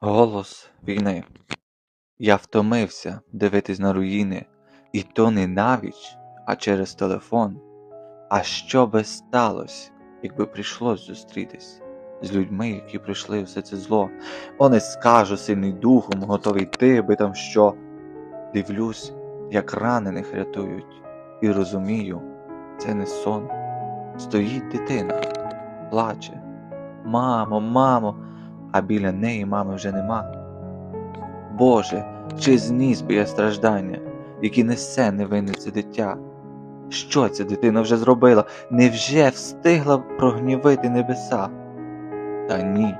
Голос війни. Я втомився дивитись на руїни, і то не навіч, а через телефон. А що би сталося, якби прийшлось зустрітись з людьми, які пройшли все це зло? О, не скажу сильний духом, готовий йти, би там що. Дивлюсь, як ранених рятують, і розумію, це не сон. Стоїть дитина, плаче. Мамо, мамо, а біля неї мами вже нема. Боже, чи зніс би я страждання, які несе невинне це дитя? Що ця дитина вже зробила? Невже встигла прогнівити небеса? Та ні,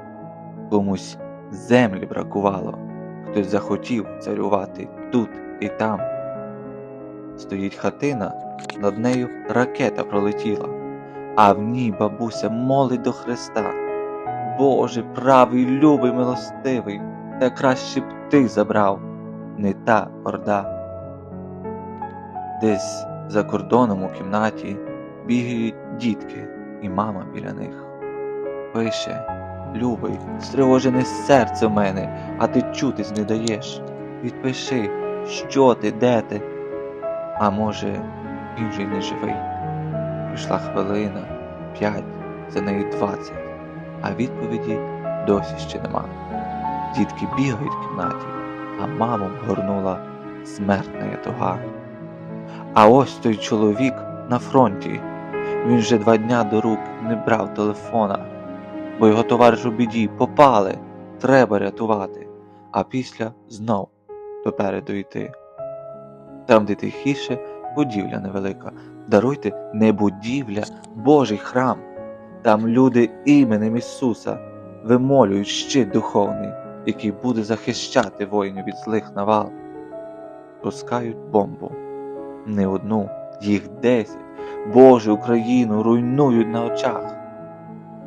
комусь землі бракувало, хтось захотів царювати тут і там. Стоїть хатина, над нею ракета пролетіла, а в ній бабуся молить до Христа. Боже, правий, любий, милостивий, та краще б ти забрав, не та орда. Десь за кордоном у кімнаті бігають дітки, і мама біля них. Пише, любий, стривожене серце в мене, а ти чутись не даєш. Відпиши, що ти, де ти? А може, він же й не живий. Прийшла хвилина, п'ять, за нею двадцять а відповіді досі ще нема. Дітки бігають в кімнаті, а маму горнула смертна туга. А ось той чоловік на фронті. Він вже два дня до рук не брав телефона, бо його товариш у біді попали, треба рятувати, а після знов допереду йти. Там, де тихіше, будівля невелика. Даруйте не будівля, Божий храм. Там люди іменем Ісуса вимолюють щит духовний, який буде захищати воїнів від злих навал. Пускають бомбу. Не одну, їх десять. Боже Україну руйнують на очах.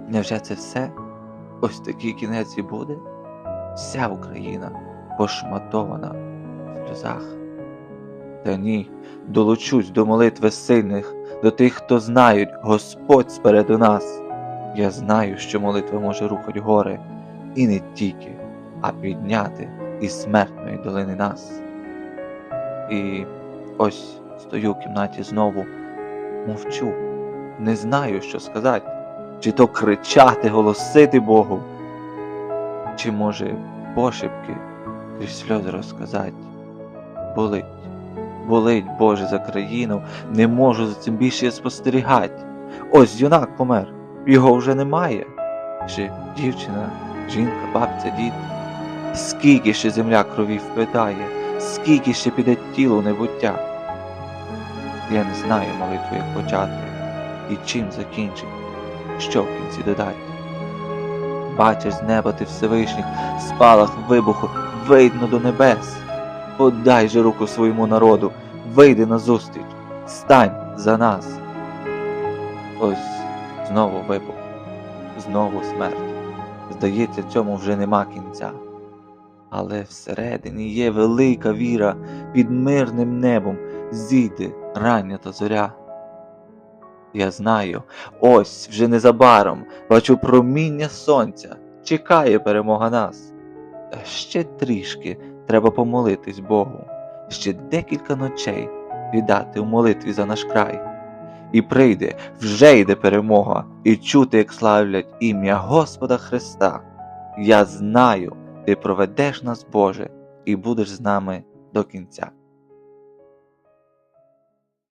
Невже це все? Ось такий кінець і буде? Вся Україна пошматована в сльозах. Та ні, долучусь до молитви сильних, до тих, хто знають, Господь спереду нас. Я знаю, що молитва може рухати гори, і не тільки, а підняти із смертної долини нас. І ось стою в кімнаті знову, мовчу, не знаю, що сказати, чи то кричати, голосити Богу, чи може пошепки крізь сльози розказати. Болить, болить, Боже, за країну, не можу за цим більше спостерігати. Ось юнак помер його вже немає. Чи дівчина, жінка, бабця, дід. Скільки ще земля крові впитає, скільки ще піде тіло небуття. Я не знаю молитву, як почати, і чим закінчити, що в кінці додати. Бачиш з неба ти Всевишніх, спалах вибуху, видно до небес. Подай же руку своєму народу, вийди назустріч, стань за нас. Ось Знову вибух, знову смерть. Здається, цьому вже нема кінця. Але всередині є велика віра під мирним небом зійде рання та зоря. Я знаю, ось вже незабаром бачу проміння сонця, чекає перемога нас. Та ще трішки треба помолитись Богу, ще декілька ночей віддати у молитві за наш край і прийде, вже йде перемога, і чути, як славлять ім'я Господа Христа. Я знаю, ти проведеш нас, Боже, і будеш з нами до кінця.